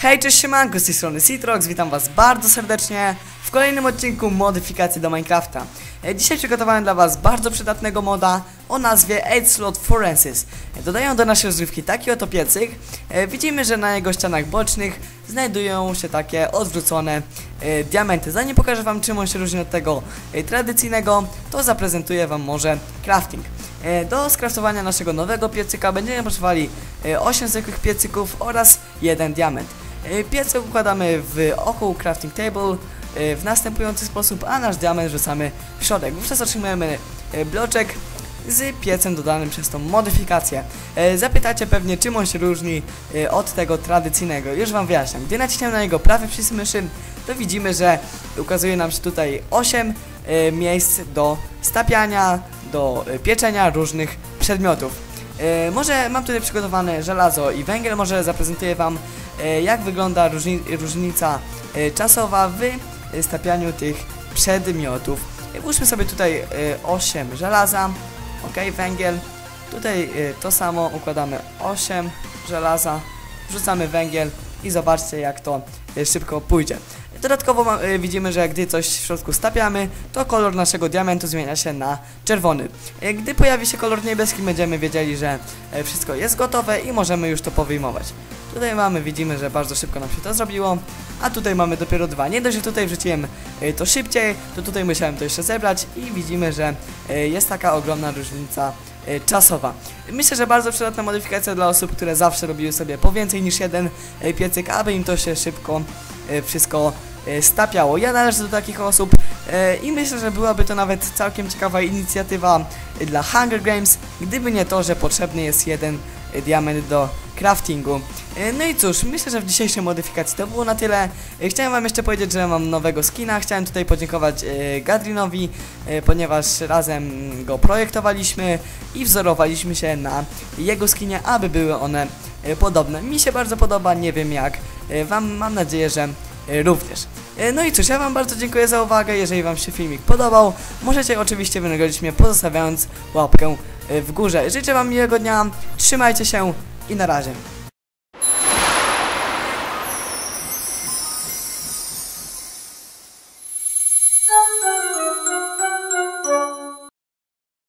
Hej, cześć siemanko, z tej strony Citrox, witam was bardzo serdecznie w kolejnym odcinku modyfikacji do Minecrafta. E, Dzisiaj przygotowałem dla was bardzo przydatnego moda o nazwie 8 Slot Forensis. E, Dodają do naszej rozgrywki taki oto piecyk. E, Widzimy, że na jego ścianach bocznych znajdują się takie odwrócone diamenty. Zanim pokażę wam czym on się różni od tego tradycyjnego, to zaprezentuję wam może crafting. Do skraftowania naszego nowego piecyka będziemy potrzebowali e, 8 zwykłych piecyków oraz jeden diament. E, Piecyk układamy w około crafting table e, w następujący sposób, a nasz diament wrzucamy w środek. Wówczas otrzymujemy e, bloczek z piecem dodanym przez tą modyfikację. Zapytacie pewnie czym on się różni od tego tradycyjnego. Już wam wyjaśniam. Gdy naciśniemy na niego prawy przycisk myszy, to widzimy, że ukazuje nam się tutaj 8 e, miejsc do stapiania, do pieczenia różnych przedmiotów. E, może mam tutaj przygotowane żelazo i węgiel, może zaprezentuję wam e, jak wygląda różni, różnica e, czasowa w stapianiu tych przedmiotów. Włóżmy sobie tutaj e, 8 żelaza, ok, węgiel. Tutaj to samo układamy 8 żelaza, wrzucamy węgiel i zobaczcie jak to e, szybko pójdzie. Dodatkowo e, widzimy, że gdy coś w środku stapiamy, to kolor naszego diamentu zmienia się na czerwony. E, Gdy pojawi się kolor niebieski, będziemy wiedzieli, że wszystko jest gotowe i możemy już to powyjmować. Tutaj mamy, widzimy, że bardzo szybko nam się to zrobiło, a tutaj mamy dopiero dwa. Nie dość, że tutaj wrzuciłem to szybciej, to tutaj musiałem to jeszcze zebrać i widzimy, że jest taka ogromna różnica czasowa. Myślę, że bardzo przydatna modyfikacja dla osób, które zawsze robiły sobie po więcej niż jeden e, piecyk, aby im to się szybko e, wszystko e, stapiało. Ja należę do takich osób e, i myślę, że byłaby to nawet całkiem ciekawa inicjatywa e, dla Hunger Games, gdyby nie to, że potrzebny jest jeden e, diament do craftingu. E, No i cóż, myślę, że w dzisiejszej modyfikacji to było na tyle. E, Chciałem wam jeszcze powiedzieć, że mam nowego skina. Chciałem tutaj podziękować e, Gadrinowi, e, ponieważ razem go projektowaliśmy i wzorowaliśmy się na jego skinie, aby były one e, podobne. Mi się bardzo podoba, nie wiem jak. E, Wam mam nadzieję, że e, również. E, No i cóż, ja wam bardzo dziękuję za uwagę. Jeżeli wam się filmik podobał, możecie oczywiście wynagrodzić mnie pozostawiając łapkę e, w górze. Życzę wam miłego dnia, trzymajcie się i na razie.